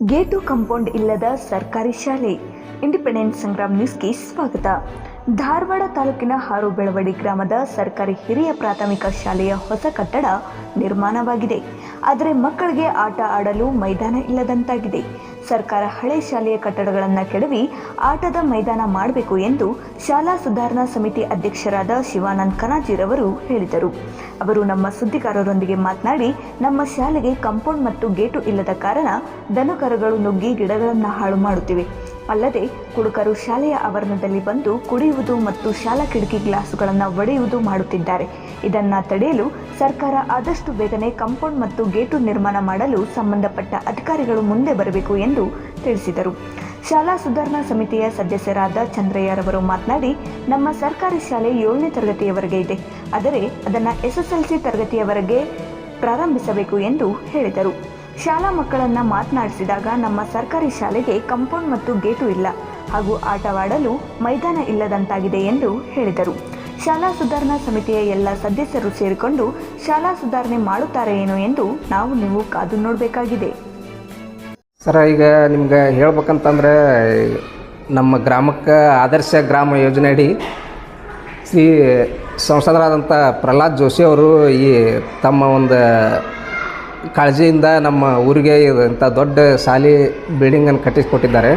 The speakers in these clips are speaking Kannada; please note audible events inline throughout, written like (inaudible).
ಗೇಟು ಕಾಂಪೌಂಡ್ ಇಲ್ಲದ ಸರ್ಕಾರಿ ಶಾಲೆ. ಇಂಡಿಪೆಂಡೆನ್ಸ್ ಸಂಗ್ರಾಮ್ ನ್ಯೂಸ್ಗೆ ಸ್ವಾಗತ. ಧಾರವಾಡ ತಾಲೂಕಿನ ಹಾರು ಬೆಳವಡಿ ಗ್ರಾಮದ ಸರ್ಕಾರಿ ಹಿರಿಯ ಪ್ರಾಥಮಿಕ ಶಾಲೆಯ ಹೊಸ ಕಟ್ಟಡ ನಿರ್ಮಾಣವಾಗಿದೆ. ಆದರೆ ಮಕ್ಕಳಿಗೆ ಆಟ ಆಡಲು ಮೈದಾನ ಇಲ್ಲದಂತಾಗಿದೆ. ಸರ್ಕಾರ ಹಳೆ ಶಾಲೆಯ ಕಟ್ಟಡಗಳನ್ನು ಕೆಡವಿ ಆಟದ ಮೈದಾನ ಮಾಡಬೇಕು ಎಂದು ಶಾಲಾ ಸುಧಾರಣಾ ಸಮಿತಿ ಅಧ್ಯಕ್ಷರಾದ ಶಿವಾನಂದ್ ಕನಾಜಿರವರು ಹೇಳಿದರು. ಅವರು ನಮ್ಮ ಸುದ್ದಿಗಾರರೊಂದಿಗೆ ಮಾತನಾಡಿ, ನಮ್ಮ ಶಾಲೆಗೆ ಕಾಂಪೌಂಡ್ ಮತ್ತು ಗೇಟು ಇಲ್ಲದ ಕಾರಣ ದನಕರುಗಳು ನುಗ್ಗಿ ಗಿಡಗಳನ್ನು ಹಾಳು ಮಾಡುತ್ತಿವೆ. ಅಲ್ಲದೆ ಕುಡುಕರು ಶಾಲೆಯ ಆವರಣದಲ್ಲಿ ಬಂದು ಕುಡಿಯುವುದು ಮತ್ತು ಶಾಲಾ ಕಿಟಕಿ ಗ್ಲಾಸುಗಳನ್ನು ಒಡೆಯುವುದು ಮಾಡುತ್ತಿದ್ದಾರೆ. ಇದನ್ನು ತಡೆಯಲು ಸರ್ಕಾರ ಆದಷ್ಟು ಬೇಗನೆ ಕಾಂಪೌಂಡ್ ಮತ್ತು ಗೇಟು ನಿರ್ಮಾಣ ಮಾಡಲು ಸಂಬಂಧಪಟ್ಟ ಅಧಿಕಾರಿಗಳು ಮುಂದೆ ಬರಬೇಕು ಎಂದು ತಿಳಿಸಿದರು. ಶಾಲಾ ಸುಧಾರಣಾ ಸಮಿತಿಯ ಸದಸ್ಯರಾದ ಚಂದ್ರಯ್ಯರವರು ಮಾತನಾಡಿ, ನಮ್ಮ ಸರ್ಕಾರಿ ಶಾಲೆ ಏಳನೇ ತರಗತಿಯವರೆಗೆ ಇದೆ. ಆದರೆ ಅದನ್ನು ಎಸ್ಎಸ್ಎಲ್ಸಿ ತರಗತಿಯವರೆಗೆ ಪ್ರಾರಂಭಿಸಬೇಕು ಎಂದು ಹೇಳಿದರು. ಶಾಲಾ ಮಕ್ಕಳನ್ನ ಮಾತನಾಡಿಸಿದಾಗ ನಮ್ಮ ಸರ್ಕಾರಿ ಶಾಲೆಗೆ ಕಾಂಪೌಂಡ್ ಮತ್ತು ಗೇಟು ಇಲ್ಲ. ಹಾಗೂ ಆಟವಾಡಲು ಮೈದಾನ ಇಲ್ಲದಂತಾಗಿದೆ ಎಂದು ಹೇಳಿದರು. ಶಾಲಾ ಸುಧಾರಣಾ ಸಮಿತಿಯ ಎಲ್ಲ ಸದಸ್ಯರು ಸೇರಿಕೊಂಡು ಶಾಲಾ ಸುಧಾರಣೆ ಮಾಡುತ್ತಾರೆ ಏನು ಎಂದು ನಾವು ನೀವು ಕಾದು ನೋಡಬೇಕಾಗಿದೆ. ಸರ, ಈಗ ನಿಮ್ಗೆ ಹೇಳ್ಬೇಕಂತಂದ್ರೆ, ನಮ್ಮ ಗ್ರಾಮಕ್ಕೆ ಆದರ್ಶ ಗ್ರಾಮ ಯೋಜನೆ ಅಡಿ ಶ್ರೀ ಸಂಸದರಾದಂಥ ಪ್ರಹ್ಲಾದ್ ಜೋಶಿ ಅವರು ಈ ತಮ್ಮ ಒಂದು ಕಾಳಜಿಯಿಂದ ನಮ್ಮ ಊರಿಗೆ ಇಂಥ ದೊಡ್ಡ ಶಾಲೆ ಬಿಲ್ಡಿಂಗನ್ನು ಕಟ್ಟಿಸಿಕೊಟ್ಟಿದ್ದಾರೆ.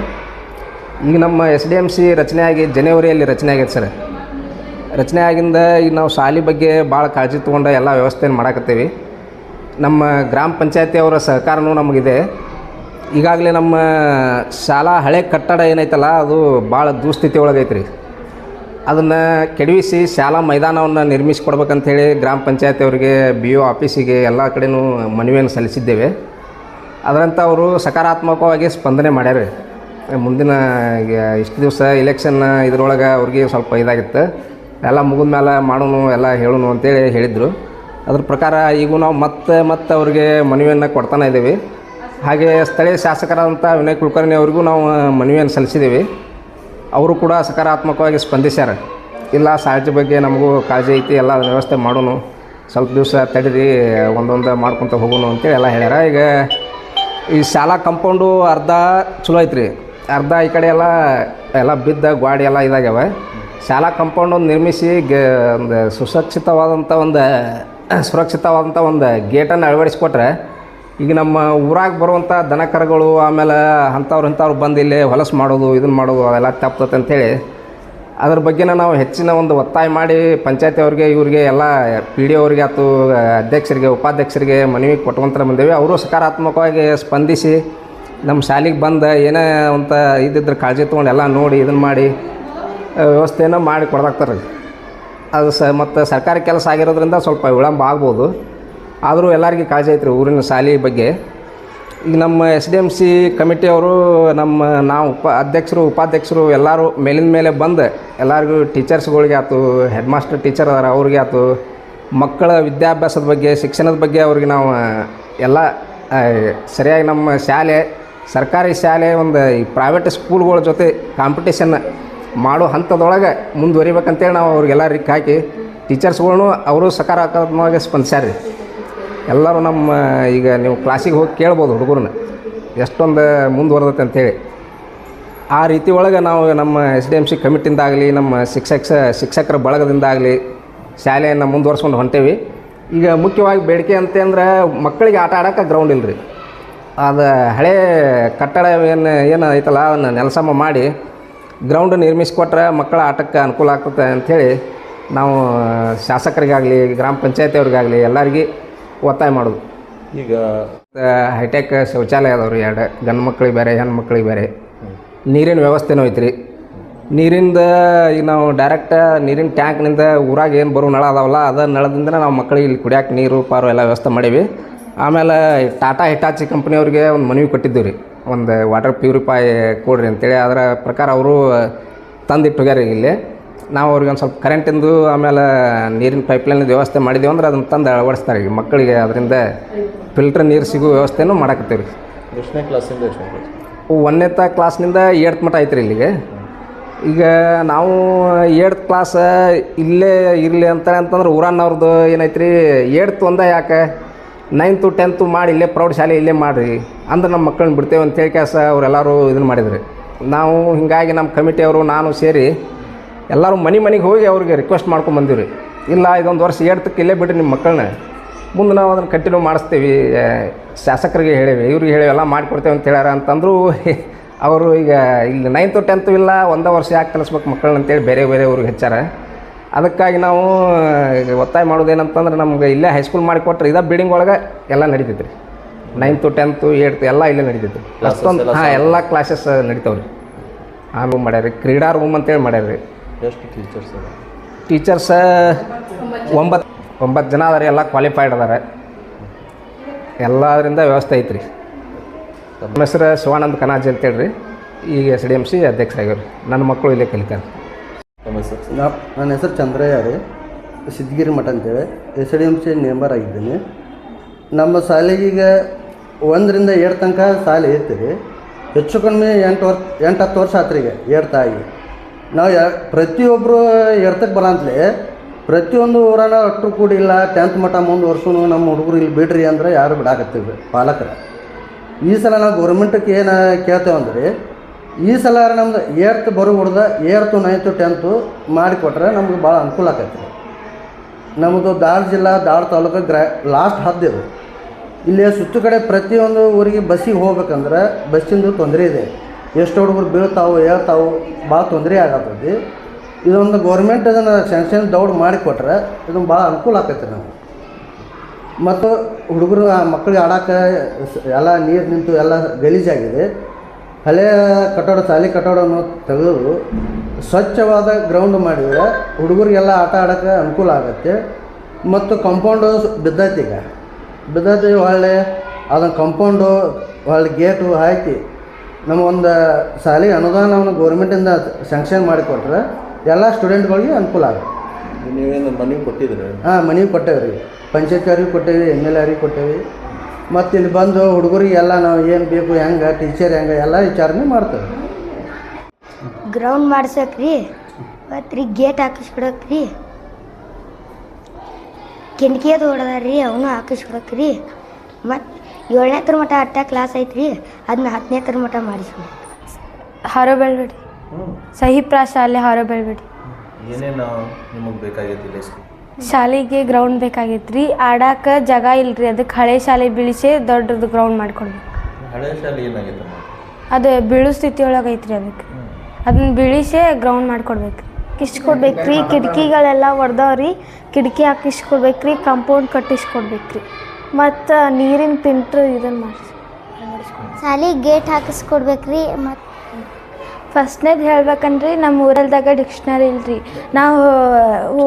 ಈಗ ನಮ್ಮ ಎಸ್ ಡಿ ಎಂ ಸಿ ರಚನೆಯಾಗಿ ಜನವರಿಯಲ್ಲಿ ರಚನೆ ಆಗೈತೆ ಸರ್. ರಚನೆ ಆಗಿಂದ ಈಗ ನಾವು ಶಾಲೆ ಬಗ್ಗೆ ಭಾಳ ಕಾಳಜಿ ತೊಗೊಂಡು ಎಲ್ಲ ವ್ಯವಸ್ಥೆಯನ್ನು ಮಾಡಾಕತ್ತೀವಿ. ನಮ್ಮ ಗ್ರಾಮ ಪಂಚಾಯತಿ ಅವರ ಸಹಕಾರನೂ ನಮಗಿದೆ. ಈಗಾಗಲೇ ನಮ್ಮ ಶಾಲಾ ಹಳೆ ಕಟ್ಟಡ ಏನೈತಲ್ಲ, ಅದು ಭಾಳ ದುಸ್ಥಿತಿ ಒಳಗೈತೆ ಅದನ್ನು ಕೆಡವಿಸಿ ಶಾಲಾ ಮೈದಾನವನ್ನು ನಿರ್ಮಿಸಿಕೊಡ್ಬೇಕಂಥೇಳಿ ಗ್ರಾಮ ಪಂಚಾಯತಿ ಅವರಿಗೆ ಬಿ ಒ ಆಫೀಸಿಗೆ ಎಲ್ಲ ಕಡೆನೂ ಮನವಿಯನ್ನು ಸಲ್ಲಿಸಿದ್ದೇವೆ. ಅದರಂಥ ಅವರು ಸಕಾರಾತ್ಮಕವಾಗಿ ಸ್ಪಂದನೆ ಮಾಡ್ಯಾರ ಮುಂದಿನ ಇಷ್ಟು ದಿವಸ ಇಲೆಕ್ಷನ್ ಇದ್ರೊಳಗೆ ಅವ್ರಿಗೆ ಸ್ವಲ್ಪ ಇದಾಗಿತ್ತು. ಎಲ್ಲ ಮುಗಿದ ಮೇಲೆ ಮಾಡೋನು, ಎಲ್ಲ ಹೇಳೋನು ಅಂತೇಳಿ ಹೇಳಿದರು. ಅದ್ರ ಪ್ರಕಾರ ಈಗೂ ನಾವು ಮತ್ತೆ ಮತ್ತೆ ಅವ್ರಿಗೆ ಮನವಿಯನ್ನು ಕೊಡ್ತಾನೆ ಇದ್ದೀವಿ. ಹಾಗೆ ಸ್ಥಳೀಯ ಶಾಸಕರಾದಂಥ ವಿನಯ್ ಕುಲಕರ್ಣಿ ಅವ್ರಿಗೂ ನಾವು ಮನವಿಯನ್ನು ಸಲ್ಲಿಸಿದ್ದೀವಿ. ಅವರು ಕೂಡ ಸಕಾರಾತ್ಮಕವಾಗಿ ಸ್ಪಂದಿಸ್ಯಾರ. ಇಲ್ಲ ಸಾಹಿತ್ಯ ಬಗ್ಗೆ ನಮಗೂ ಕಾಳಜಿ ಐತಿ, ಎಲ್ಲ ವ್ಯವಸ್ಥೆ ಮಾಡೋನು. ಸ್ವಲ್ಪ ದಿವಸ ತಡೀರಿ, ಒಂದೊಂದು ಮಾಡ್ಕೊತ ಹೋಗೋನು ಅಂತೇಳಿ ಎಲ್ಲ ಹೇಳ್ಯಾರ. ಈಗ ಈ ಶಾಲಾ ಕಂಪೌಂಡು ಅರ್ಧ ಚಲೋ ಐತ್ರಿ. ಅರ್ಧ ಈ ಕಡೆ ಎಲ್ಲ ಎಲ್ಲ ಬಿದ್ದ ಗ್ವಾಡಿ ಎಲ್ಲ ಇದಾಗ್ಯಾವ. ಶಾಲಾ ಕಂಪೌಂಡ್ ಒಂದು ನಿರ್ಮಿಸಿ ಗ, ಒಂದು ಸುಸಕ್ಷಿತವಾದಂಥ ಒಂದು ಸುರಕ್ಷಿತವಾದಂಥ ಒಂದು ಗೇಟನ್ನು ಅಳವಡಿಸ್ಕೊಟ್ರೆ ಈಗ ನಮ್ಮ ಊರಾಗ ಬರುವಂಥ ದನ ಕರುಗಳು ಆಮೇಲೆ ಅಂಥವ್ರು ಇಂಥವ್ರು ಬಂದು ಇಲ್ಲಿ ಹೊಲಸು ಮಾಡೋದು ಇದನ್ನು ಮಾಡೋದು, ಅವೆಲ್ಲ ತಪ್ತತೆ ಅಂಥೇಳಿ ಅದ್ರ ಬಗ್ಗೆನ ನಾವು ಹೆಚ್ಚಿನ ಒಂದು ಒತ್ತಾಯ ಮಾಡಿ ಪಂಚಾಯತಿ ಅವ್ರಿಗೆ, ಇವ್ರಿಗೆ ಎಲ್ಲ ಪಿ ಡಿ ಅವ್ರಿಗೆ ಆಯ್ತು ಅಧ್ಯಕ್ಷರಿಗೆ, ಉಪಾಧ್ಯಕ್ಷರಿಗೆ ಮನವಿ ಕೊಟ್ಕೊಂತರ ಬಂದೇವಿ. ಅವರು ಸಕಾರಾತ್ಮಕವಾಗಿ ಸ್ಪಂದಿಸಿ ನಮ್ಮ ಶಾಲೆಗೆ ಬಂದು ಏನೇ ಅಂತ ಇದ್ದಿದ್ರೆ ಕಾಳಜಿ ತೊಗೊಂಡು ಎಲ್ಲ ನೋಡಿ ಇದನ್ನು ಮಾಡಿ ವ್ಯವಸ್ಥೆಯನ್ನು ಮಾಡಿ ಕೊಡ್ದಾಗ್ತಾರೆ ಅದು ಸ, ಮತ್ತು ಸರ್ಕಾರಿ ಕೆಲಸ ಆಗಿರೋದ್ರಿಂದ ಸ್ವಲ್ಪ ವಿಳಂಬ ಆಗ್ಬೋದು. ಆದರೂ ಎಲ್ಲರಿಗೂ ಕಾಳಜಿ ಐತ್ರಿ ಊರಿನ ಶಾಲೆ ಬಗ್ಗೆ. ಈಗ ನಮ್ಮ ಎಸ್ ಡಿ ಎಂ ಸಿ ಕಮಿಟಿಯವರು ನಮ್ಮ ನಾವು ಉಪ ಅಧ್ಯಕ್ಷರು, ಉಪಾಧ್ಯಕ್ಷರು ಎಲ್ಲರೂ ಮೇಲಿನ ಮೇಲೆ ಬಂದು ಎಲ್ಲರಿಗೂ ಟೀಚರ್ಸ್ಗಳಿಗೆ ಆಯ್ತು, ಹೆಡ್ ಮಾಸ್ಟರ್ ಟೀಚರ್ ಅದಾರ, ಅವ್ರಿಗೆ ಆಯ್ತು, ಮಕ್ಕಳ ವಿದ್ಯಾಭ್ಯಾಸದ ಬಗ್ಗೆ, ಶಿಕ್ಷಣದ ಬಗ್ಗೆ ಅವ್ರಿಗೆ ನಾವು, ಎಲ್ಲ ಸರಿಯಾಗಿ ನಮ್ಮ ಶಾಲೆ, ಸರ್ಕಾರಿ ಶಾಲೆ ಒಂದು ಈ ಪ್ರೈವೇಟ್ ಸ್ಕೂಲ್ಗಳ ಜೊತೆ ಕಾಂಪಿಟೇಷನ್ ಮಾಡೋ ಹಂತದೊಳಗೆ ಮುಂದುವರಿಬೇಕಂತೇಳಿ ನಾವು ಅವ್ರಿಗೆಲ್ಲ ರಿಕ್ ಹಾಕಿ ಟೀಚರ್ಸ್ಗಳನ್ನೂ ಅವರು ಸಕಾರಾತ್ಮಕವಾಗಿ ಸ್ಪಂದಿಸ್ಯಾರ ಎಲ್ಲರೂ ನಮ್ಮ ಈಗ ನೀವು ಕ್ಲಾಸಿಗೆ ಹೋಗಿ ಕೇಳ್ಬೋದು ಹುಡುಗರನ್ನ. ಎಷ್ಟೊಂದು ಮುಂದುವರೆದೈತೆ ಅಂಥೇಳಿ ಆ ರೀತಿ ಒಳಗೆ ನಾವು ನಮ್ಮ ಎಸ್ ಡಿ ಎಂ ಸಿ ಕಮಿಟಿಯಿಂದಾಗಲಿ, ನಮ್ಮ ಶಿಕ್ಷಕ, ಶಿಕ್ಷಕರ ಬಳಗದಿಂದಾಗಲಿ ಶಾಲೆಯನ್ನು ಮುಂದುವರ್ಸ್ಕೊಂಡು ಹೊಂಟೇವಿ. ಈಗ ಮುಖ್ಯವಾಗಿ ಬೇಡಿಕೆ ಅಂತಂದ್ರೆ ಮಕ್ಕಳಿಗೆ ಆಟ ಆಡೋಕೆ ಗ್ರೌಂಡ್ ಇಲ್ಲ ರೀ ಅದು ಹಳೆ ಕಟ್ಟಡ ಏನು ಏನು ಐತಲ್ಲ, ಅದನ್ನು ನೆಲಸಮ ಮಾಡಿ ಗ್ರೌಂಡ್ ನಿರ್ಮಿಸಿಕೊಟ್ರೆ ಮಕ್ಕಳ ಆಟಕ್ಕೆ ಅನುಕೂಲ ಆಗ್ತದೆ ಅಂಥೇಳಿ ನಾವು ಶಾಸಕರಿಗಾಗಲಿ, ಗ್ರಾಮ ಪಂಚಾಯತಿಯವ್ರಿಗಾಗಲಿ ಎಲ್ಲರಿಗೂ ಒತ್ತಾಯ ಮಾಡೋದು. ಈಗ ಹೈಟೆಕ್ ಶೌಚಾಲಯ ಅದಾವ್ರಿ ಎರಡು ಗಂಡು ಮಕ್ಳಿಗೆ ಬೇರೆ ಹೆಣ್ಣು ಮಕ್ಳಿಗೆ ಬೇರೆ. ನೀರಿನ ವ್ಯವಸ್ಥೆನೂ ಐತ್ರಿ. ನೀರಿಂದ ಈಗ ನಾವು ಡೈರೆಕ್ಟ್ ನೀರಿನ ಟ್ಯಾಂಕ್ನಿಂದ ಊರಾಗ ಏನು ಬರೋ ನಳ ಅದಾವಲ್ಲ ಅದ ನಳದಿಂದ ನಾವು ಮಕ್ಕಳಿಗೆ ಇಲ್ಲಿ ಕುಡಿಯೋಕೆ ನೀರು ಪಾರು ಎಲ್ಲ ವ್ಯವಸ್ಥೆ ಮಾಡೀವಿ. ಆಮೇಲೆ ಟಾಟಾ ಹಿಟಾಚಿ ಕಂಪ್ನಿಯವ್ರಿಗೆ ಒಂದು ಮನವಿ ಕೊಟ್ಟಿದ್ದೀವಿ ರೀ. ಒಂದು ವಾಟರ್ ಪ್ಯೂರಿಫೈ ಕೊಡ್ರಿ ಅಂತೇಳಿ. ಅದರ ಪ್ರಕಾರ ಅವರು ತಂದಿಟ್ಟು ಹೋಗ್ಯಾರ ಇಲ್ಲಿ. ನಾವು ಅವ್ರಿಗೆ ಒಂದು ಸ್ವಲ್ಪ ಕರೆಂಟಿಂದು ಆಮೇಲೆ ನೀರಿನ ಪೈಪ್ಲೈನ್ ವ್ಯವಸ್ಥೆ ಮಾಡಿದ್ದೇವೆ ಅಂದ್ರೆ ಅದನ್ನು ತಂದು ಅಳವಡಿಸ್ತಾರೆ ಈಗ ಮಕ್ಕಳಿಗೆ ಅದರಿಂದ ಫಿಲ್ಟರ್ ನೀರು ಸಿಗೋ ವ್ಯವಸ್ಥೆನೂ ಮಾಡಾಕತ್ತೀವಿ ರೀ ಎಷ್ಟನೇ ಕ್ಲಾಸಿಂದ ಎಷ್ಟನೇ ಕ್ಲಾಸ್ ಒಂದನೇ ಕ್ಲಾಸ್ನಿಂದ ಏಳ್ತ್ ಮಟ್ಟ ಐತ್ರಿ ಇಲ್ಲಿಗೆ. ಈಗ ನಾವು ಏಳ್ತ್ ಕ್ಲಾಸ್ ಇಲ್ಲೇ ಇರಲಿ ಅಂತ ಅಂತಂದ್ರೆ ಊರನ್ನವ್ರದ್ದು ಏನೈತ್ರಿ ಏಳ್ತ್ ಒಂದ ಯಾಕೆ? ನೈನ್ತು ಟೆಂತು ಮಾಡಿ ಇಲ್ಲೇ ಪ್ರೌಢಶಾಲೆ ಇಲ್ಲೇ ಮಾಡಿರಿ. ಅಂದ್ರೆ ನಮ್ಮ ಮಕ್ಕಳನ್ನ ಬಿಡ್ತೇವೆ ಅಂತ ಹೇಳಿ ಕೆಲಸ ಅವರೆಲ್ಲರೂ ಇದನ್ನು ಮಾಡಿದ್ರಿ. ನಾವು ಹೀಗಾಗಿ ನಮ್ಮ ಕಮಿಟಿಯವರು ನಾನು ಸೇರಿ ಎಲ್ಲರೂ ಮನೆ ಮನೆಗೆ ಹೋಗಿ ಅವ್ರಿಗೆ ರಿಕ್ವೆಸ್ಟ್ ಮಾಡ್ಕೊಂಡು ಬಂದಿವಿ ರೀ ಇಲ್ಲ ಇದೊಂದು ವರ್ಷ ಏಡ್ತಕ್ಕೆ ಇಲ್ಲೇ ಬಿಡ್ರಿ ನಿಮ್ಮ ಮಕ್ಕಳನ್ನ ಮುಂದೆ ನಾವು ಅದನ್ನು ಕಂಟಿನ್ಯೂ ಮಾಡಿಸ್ತೀವಿ ಶಾಸಕರಿಗೆ ಹೇಳಿವಿ ಇವ್ರಿಗೆ ಹೇಳಿ ಎಲ್ಲ ಮಾಡಿಕೊಡ್ತೇವೆ ಅಂತ ಹೇಳ್ಯಾರ ಅಂತಂದ್ರು (laughs) ಅವರು ಈಗ ಇಲ್ಲಿ ನೈನ್ತು ಟೆಂತು ಇಲ್ಲ ಒಂದೇ ವರ್ಷ ಯಾಕೆ ಕಲಿಸ್ಬೇಕು ಮಕ್ಕಳನ್ನ ಅಂತೇಳಿ ಬೇರೆ ಬೇರೆ ಊರಿಗೆ ಹೆಚ್ಚಾರ. ಅದಕ್ಕಾಗಿ ನಾವು ಈಗ ಒತ್ತಾಯ ಮಾಡೋದೇನಂತಂದ್ರೆ ನಮ್ಗೆ ಇಲ್ಲೇ ಹೈಸ್ಕೂಲ್ ಮಾಡಿಕೊಟ್ರೆ ಇದೇ ಬಿಲ್ಡಿಂಗ್ ಒಳಗೆ ಎಲ್ಲ ನಡೀತೈತೆ ರೀ ನೈನ್ತು ಟೆಂತು ಏಡ್ತು ಎಲ್ಲ ಇಲ್ಲೇ ನಡೀತೈತೆ ಅಷ್ಟೊಂದು ಹಾಂ ಎಲ್ಲ ಕ್ಲಾಸಸ್ ನಡೀತಾವ್ರಿ. ರೀ ಆ ರೂಮ್ ಮಾಡ್ಯಾರ ಕ್ರೀಡಾ ರೂಮ್ ಅಂತೇಳಿ ಮಾಡ್ಯಾರ ರೀ ಎಷ್ಟು ಟೀಚರ್ಸ್ ಅದ ಟೀಚರ್ಸ ಒಂಬತ್ತು ಒಂಬತ್ತು ಜನ ಅದಾರೆ ಎಲ್ಲ ಕ್ವಾಲಿಫೈಡ್ ಅದಾರೆ. ಎಲ್ಲದರಿಂದ ವ್ಯವಸ್ಥೆ ಐತ್ರಿ. ನಮ್ಮ ಹೆಸರು ಶಿವಾನಂದ್ ಕನಾಜಿ ಅಂತೇಳಿ ರೀ ಈಗ ಎಸ್ ಡಿ ಎಂ ಸಿ ಅಧ್ಯಕ್ಷರಾಗ್ಯಾರ ನನ್ನ ಮಕ್ಕಳು ಇಲ್ಲೇ ಕಲಿತಾರೆ. ನಮ್ಮ ಹೆಸರು? ನಾ ನನ್ನ ಹೆಸರು ಚಂದ್ರಯ್ಯ ರೀ ಸಿದ್ಧಗಿರಿ ಮಠ ಅಂತೇಳಿ. S D M C member ಆಗಿದ್ದೀನಿ. ನಮ್ಮ ಶಾಲೆಗೀಗ ಈಗ ಒಂದರಿಂದ ಏಳು ತನಕ ಶಾಲೆ ಇರ್ತೀವಿ ಹೆಚ್ಚು ಕಡಿಮೆ ಎಂಟು ವರ್ಷ ಎಂಟು ಹತ್ತು ವರ್ಷ ಆತ್ರಿಗೆ ಈಗ ಏಡ್ತಾಗಿ ನಾವು ಯಾ ಪ್ರತಿಯೊಬ್ಬರು ಎರ್ತಕ್ಕೆ ಬರಂತಲಿ, ಪ್ರತಿಯೊಂದು ಊರಾನ ಅಟ್ರು ಕೂಡ ಇಲ್ಲ ಟೆಂತ್ ಮಟ್ಟ ಮುಂದೆ ವರ್ಷವೂ ನಮ್ಮ ಹುಡುಗರು ಇಲ್ಲಿ ಬಿಡ್ರಿ ಅಂದ್ರೆ ಯಾರು ಬಿಡಾಕತ್ತೀವಿ ಪಾಲಕರು. ಈ ಸಲ ನಾವು ಗೌರ್ಮೆಂಟಕ್ಕೆ ಏನು ಕೇಳ್ತೇವೆ ಅಂದ್ರೆ, ಈ ಸಲ ನಮ್ದು ಏರ್ತ್ ಬರೋ ಹುಡ್ದ ಏರ್ತು ನೈನ್ತು ಟೆಂತು ಮಾಡಿಕೊಟ್ರೆ ನಮ್ಗೆ ಭಾಳ ಅನುಕೂಲ ಆಕೈತಿ ನಮ್ಮದು ದಾಳ್ ಜಿಲ್ಲಾ ದಾಳ್ ತಾಲೂಕು ಗ್ರಾ ಲಾಸ್ಟ್ ಹದ್ದಿದು ಇಲ್ಲಿ ಸುತ್ತು ಕಡೆ ಪ್ರತಿಯೊಂದು ಊರಿಗೆ ಬಸ್ಸಿಗೆ ಹೋಗ್ಬೇಕಂದ್ರೆ ಬಸ್ಸಿಂದು ತೊಂದರೆ ಇದೆ. ಎಷ್ಟು ಹುಡುಗರು ಬೀಳ್ತಾವೆ ಹೇಳ್ತಾವು, ಭಾಳ ತೊಂದರೆ ಆಗತ್ತೈತಿ ಇದೊಂದು ಗೌರ್ಮೆಂಟ್ ಅದನ್ನು ಸ್ಯಾಂಕ್ಷನ್ ದೌಡ್ ಮಾಡಿಕೊಟ್ರೆ ಇದನ್ನು ಭಾಳ ಅನುಕೂಲ ಆಕೈತಿ ನಾವು ಮತ್ತು ಹುಡುಗರು, ಆ ಮಕ್ಕಳಿಗೆ ಆಡೋಕೆ ಎಲ್ಲ ನೀರು ನಿಂತು ಎಲ್ಲ ಗಲೀಜಾಗಿದೆ. ಹಳೆಯ ಕಟ್ಟಡ, ಶಾಲೆ ಕಟ್ಟಡವನ್ನು ತೆಗೆದು ಸ್ವಚ್ಛವಾದ ಗ್ರೌಂಡ್ ಮಾಡಿದರೆ ಹುಡುಗರಿಗೆಲ್ಲ ಆಟ ಆಡೋಕ್ಕೆ ಅನುಕೂಲ ಆಗುತ್ತೆ. ಮತ್ತು ಕಂಪೌಂಡು ಬಿದ್ದೈತಿ ಈಗ. ಬಿದ್ದೈತಿ ಒಳ್ಳೆ, ಅದನ್ನು ಕಂಪೌಂಡು ಒಳ್ಳೆ ಗೇಟು ಹಾಕಿ ನಮಗೊಂದು ಶಾಲೆಗೆ ಅನುದಾನವನ್ನು ಗೌರ್ಮೆಂಟಿಂದ ಸ್ಯಾಂಕ್ಷನ್ ಮಾಡಿಕೊಟ್ರೆ ಎಲ್ಲ ಸ್ಟೂಡೆಂಟ್ಗಳಿಗೆ ಅನುಕೂಲ ಆಗುತ್ತೆ. ನೀವೇನು ಮನವಿ ಕೊಟ್ಟಿದ್ರಿ ಹಾಂ ಮನೆಗೆ ಕೊಟ್ಟೇವೆ ರೀ ಪಂಚಾಯತ್ ಅವ್ರಿಗೆ ಕೊಟ್ಟೇವಿ ಎಂ ಎಲ್ ಅವ್ರಿಗೆ ಕೊಟ್ಟೇವಿ. ಮತ್ತು ಇಲ್ಲಿ ಬಂದು ಹುಡುಗರಿಗೆಲ್ಲ ನಾವು ಏನು ಬೇಕು ಹೆಂಗೆ ಟೀಚರ್ ಹೆಂಗೆ ಎಲ್ಲ ವಿಚಾರಣೆ ಮಾಡ್ತೇವೆ. ಗ್ರೌಂಡ್ ಮಾಡ್ಸಕ್ರಿ ಮತ್ತು ರೀ ಗೇಟ್ ಹಾಕಿಸ್ಬಿಡಕ್ರಿ. ಅದು ಹೊಡೆದಾರ್ರಿ ಅವನು ಹಾಕಿಸ್ಬಿಡಕ್ರಿ. ಮತ್ತು ಏಳನೇ ತರ ಮಟ್ಟ ಅಟ್ಟ ಕ್ಲಾಸ್ ಐತ್ರಿ ಅದನ್ನ ಹತ್ತನೇ ತರ ಮಟ್ಟ ಮಾಡಿಸ್ಬಿಡಿ ಹಾರೋಬೆಳವಡಿ ಸಹಿಪ್ರಾ ಶಾಲೆ ಹಾರೋಬೆಳವಡಿ ಏನೇನು ನಿಮಗೆ ಬೇಕಾಗೈತಿ ಶಾಲೆಗೆ ಗ್ರೌಂಡ್ ಬೇಕಾಗೈತ್ರಿ. ಆಡಾಕ ಜಾಗ ಇಲ್ರಿ ಅದಕ್ಕೆ ಹಳೆ ಶಾಲೆ ಬೀಳಿಸಿ ದೊಡ್ಡದು ಗ್ರೌಂಡ್ ಮಾಡ್ಕೊಡ್ಬೇಕು. ಹಳೆ ಶಾಲೆ ಏನಾಗೈತೆ ಅದು ಬೀಳು ಸ್ಥಿತಿ ಒಳಗೆ ಐತ್ರಿ ಅದಕ್ಕೆ ಅದನ್ನ ಬೀಳಿಸಿ ಗ್ರೌಂಡ್ ಮಾಡ್ಕೊಡ್ಬೇಕು. ಕಿಸ್ಕೊಡ್ಬೇಕ್ರಿ ಕಿಟಕಿಗಳೆಲ್ಲ ಒಡ್ದವ್ರಿ ಕಿಟಕಿ ಹಾಕಿಸ್ಕೊಡ್ಬೇಕ್ರಿ ಕಾಂಪೌಂಡ್ ಕಟ್ಟಿಸ್ಕೊಡ್ಬೇಕ್ರಿ. ಮತ್ತು ನೀರಿನ ಪಿಂಟ್ರ್ ಇದನ್ನು ಮಾಡಿಸಿ. ಶಾಲಿಗೆ ಗೇಟ್ ಹಾಕಿಸ್ಕೊಡ್ಬೇಕ್ರಿ ಮತ್ತು ಫಸ್ಟ್ನೇದು ಹೇಳ್ಬೇಕಂದ್ರೆ ನಮ್ಮ ಊರಲ್ದಾಗ ಡಿಕ್ಷನರಿ ಇಲ್ರಿ. ನಾವು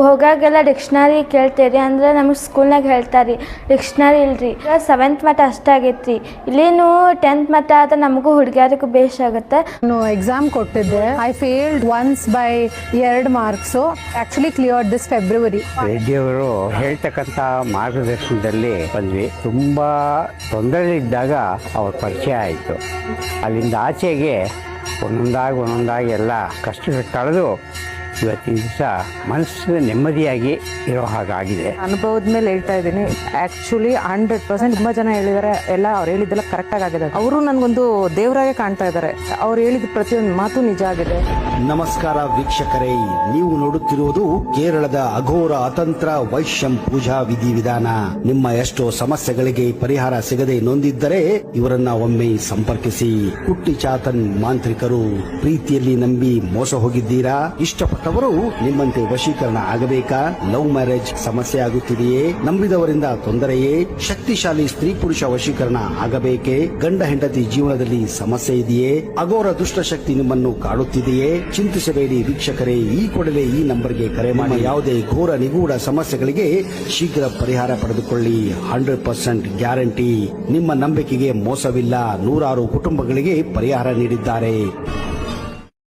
ಹೋಗಾಗೆಲ್ಲ ಡಿಕ್ಷ್ನರಿ ಕೇಳ್ತೇವೆ ಅಂದ್ರೆ ನಮಗೆ ಸ್ಕೂಲ್ನಾಗ ಹೇಳ್ತಾರೆ ಡಿಕ್ಷ್ನರಿ ಇಲ್ರಿ. ಈಗ ಸೆವೆಂತ್ ಮಟ್ಟ ಅಷ್ಟೇ ಆಗೈತೆ ರೀ ಇಲ್ಲೇನು ಟೆಂತ್ ಮಟ್ಟ ಆದ್ರೆ ನಮಗೂ ಹುಡುಗಿಯರಿಗೂ ಬೇಸ್ ಆಗುತ್ತೆ. ನಾನು ಎಕ್ಸಾಮ್ ಕೊಟ್ಟಿದ್ದೆ. ಐ ಫೇಲ್ಡ್ ಒನ್ಸ್ ಬೈ ಎರಡು marks actually clear this February ರೆಡ್ಡಿಯವರು ಹೇಳ್ತಕ್ಕಂಥ ಮಾರ್ಗದರ್ಶನದಲ್ಲಿ ಬಂದ್ವಿ. ತುಂಬ ತೊಂದರೆಲಿದ್ದಾಗ ಅವ್ರ ಪರಿಚಯ ಆಯಿತು. ಅಲ್ಲಿಂದ ಆಚೆಗೆ ಒಂದೊಂದಾಗಿ ಒಂದೊಂದಾಗಿ ಎಲ್ಲ ಕಷ್ಟಗಳು ಕಳೆದು ಇವತ್ತಿನ ದಿವಸ ಮನಸ್ಸು ನೆಮ್ಮದಿಯಾಗಿ ಇರೋ ಹಾಗಾಗಿದೆ. ಅನುಭವದ ಮೇಲೆ ಹೇಳ್ತಾ ಇದ್ದೀನಿ. ಆ್ಯಕ್ಚುಲಿ ಹಂಡ್ರೆಡ್ ಪರ್ಸೆಂಟ್ ತುಂಬ ಜನ ಹೇಳಿದ್ದಾರೆ ಎಲ್ಲ ಅವ್ರು ಹೇಳಿದ್ದೆಲ್ಲ ಕರೆಕ್ಟಾಗಿ ಆಗಿದೆ ಅವರು ನನಗೊಂದು ದೇವರಾಗೆ ಕಾಣ್ತಾ ಇದ್ದಾರೆ. ಅವ್ರು ಹೇಳಿದ ಪ್ರತಿಯೊಂದು ಮಾತು ನಿಜ ಆಗಿದೆ. ನಮಸ್ಕಾರ ವೀಕ್ಷಕರೇ ನೀವು ನೋಡುತ್ತಿರುವುದು ಕೇರಳದ ಅಘೋರ ಅತಂತ್ರ ವೈಶ್ಯಂ ಪೂಜಾ ವಿಧಿ ವಿಧಾನ. ನಿಮ್ಮ ಎಷ್ಟೋ ಸಮಸ್ಯೆಗಳಿಗೆ ಪರಿಹಾರ ಸಿಗದೆ ನೊಂದಿದ್ದರೆ ಇವರನ್ನ ಒಮ್ಮೆ ಸಂಪರ್ಕಿಸಿ. ಕುಟ್ಟಿ ಚಾತನ್ ಮಾಂತ್ರಿಕರು ಪ್ರೀತಿಯಲ್ಲಿ ನಂಬಿ ಮೋಸ ಹೋಗಿದ್ದೀರಾ? ಇಷ್ಟಪಟ್ಟವರು ನಿಮ್ಮಂತೆ ವಶೀಕರಣ ಆಗಬೇಕಾ? ಲವ್ ಮ್ಯಾರೇಜ್ ಸಮಸ್ಯೆ ಆಗುತ್ತಿದೆಯೇ? ನಂಬಿದವರಿಂದ ತೊಂದರೆಯೇ? ಶಕ್ತಿಶಾಲಿ ಸ್ತ್ರೀ ಪುರುಷ ವಶೀಕರಣ ಆಗಬೇಕೆ? ಗಂಡ ಹೆಂಡತಿ ಜೀವನದಲ್ಲಿ ಸಮಸ್ಯೆ ಇದೆಯೇ? ಅಘೋರ ದುಷ್ಟಶಕ್ತಿ ನಿಮ್ಮನ್ನು ಕಾಡುತ್ತಿದೆಯೇ? ಚಿಂತಿಸಬೇಡಿ ವೀಕ್ಷಕರೇ, ಈ ಕೂಡಲೇ ಈ ನಂಬರ್ಗೆ ಕರೆ ಮಾಡಿ. ಯಾವುದೇ ಘೋರ, ನಿಗೂಢ ಸಮಸ್ಯೆಗಳಿಗೆ ಶೀಘ್ರ ಪರಿಹಾರ ಪಡೆದುಕೊಳ್ಳಿ. Hundred percent guarantee. ನಿಮ್ಮ ನಂಬಿಕೆಗೆ ಮೋಸವಿಲ್ಲ. ನೂರಾರು ಕುಟುಂಬಗಳಿಗೆ ಪರಿಹಾರ ನೀಡಿದ್ದಾರೆ.